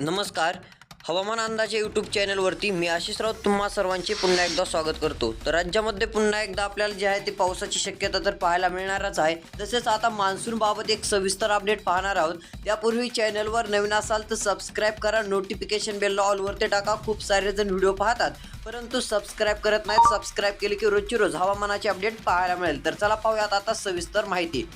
नमस्कार. हवामान अंदाजे यूट्यूब चॅनलवरती मी आशिष राऊत तुम्हा सर्वांचे पुन्हा एकदा स्वागत करतो. तर राज्यामध्ये पुन्हा एकदा आपल्याला जे आहे ते पावसाची शक्यता तर पाहायला मिळणारच आहे. तसेच आता मान्सूनबाबत एक सविस्तर अपडेट पाहणार आहोत. त्यापूर्वी चॅनलवर नवीन असाल तर सबस्क्राईब करा. नोटिफिकेशन बेलला ऑलवरती टाका. खूप सारे जण व्हिडिओ पाहतात. परंतु सबस्क्राईब करत नाहीत. सबस्क्राईब केले की रोजची रोज हवामानाचे अपडेट पाहायला मिळेल. तर चला पाहूयात आता सविस्तर माहिती.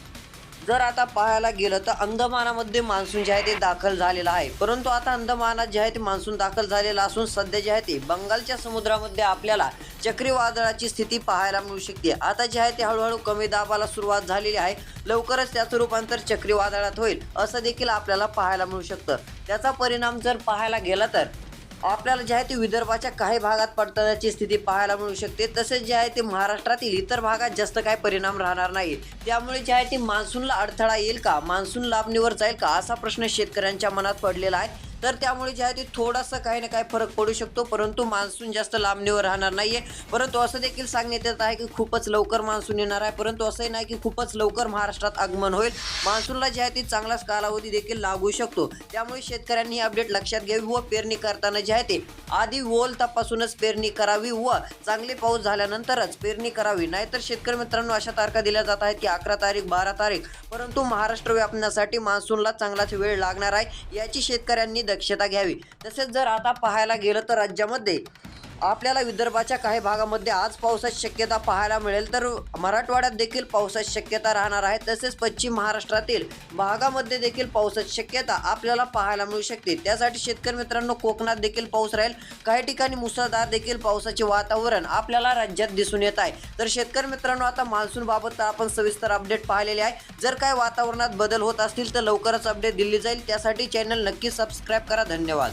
जर आता पाहायला गेलं तर अंदमानामध्ये मान्सून जे आहे ते दाखल झालेलं आहे. परंतु आता अंदमानात जे आहे ते मान्सून दाखल झालेला असून सध्या जे आहे ते बंगालच्या समुद्रामध्ये आपल्याला चक्रीवादळाची स्थिती पाहायला मिळू शकते. आता जे आहे ते हळूहळू कमी दाबाला सुरुवात झालेली आहे. लवकरच त्याचं रूपांतर चक्रीवादळात होईल असं देखील आपल्याला पाहायला मिळू शकतं. त्याचा परिणाम जर पाहायला गेला तर आपल्याला जे आहे ते विदर्भाच्या काही भागात पडतानाची स्थिती पाहायला मिळू शकते. तसेच जे आहे ते महाराष्ट्रातील इतर भागात जास्त काय परिणाम राहणार नाही त्यामुळे जे आहे ते मान्सूनला अडथळा येईल का? मान्सून लांबणीवर जाईल का? असा प्रश्न शेतकऱ्यांच्या मनात पडलेला आहे. तर त्यामुळे जे आहे ते थोडासा काही ना काही फरक पडू शकतो परंतु मान्सून जास्त लांबणीवर राहणार नाहीये. परंतु असं देखील सांगण्यात येत आहे की खूपच लवकर मान्सून येणार आहे. परंतु असंही नाही की खूपच लवकर महाराष्ट्रात आगमन होईल. मान्सूनला जे आहे ते चांगलाच कालावधी देखील लागू शकतो. त्यामुळे शेतकऱ्यांनी ही अपडेट लक्षात घ्यावी व पेरणी करताना जे आहे ते आधी ओल तपासूनच पेरणी करावी व चांगले पाऊस झाल्यानंतरच पेरणी करावी. नाहीतर शेतकरी मित्रांनो अशा तारखा दिल्या जात आहेत की अकरा तारीख बारा तारीख परंतु महाराष्ट्र व्यापण्यासाठी मान्सूनला चांगलाच वेळ लागणार आहे. याची शेतकऱ्यांनी दक्षता घ्यावी. तसेच जर आता पाहायला गेलं तर राज्यामध्ये आपल्याला विदर्भाच्या काही भागामध्ये आज पावसाची शक्यता पाहायला मिळेल. तर मराठवाड्यात देखील पावसाची शक्यता राहणार आहे. तसेच पश्चिम महाराष्ट्रातील भागामध्ये देखील पावसाची शक्यता आपल्याला पाहायला मिळू शकते. त्यासाठी शेतकरी मित्रांनो कोकणात देखील पाऊस राहील. काही ठिकाणी मुसळधार देखील पावसाचे वातावरण आपल्याला राज्यात दिसून येत आहे. तर शेतकरी मित्रांनो आता मान्सून बाबत तर आपण सविस्तर अपडेट पाहिलेले आहे. जर काय वातावरणात बदल होत असतील तर लवकरच अपडेट दिली जाईल. त्यासाठी चॅनल नक्की सबस्क्राईब करा. धन्यवाद.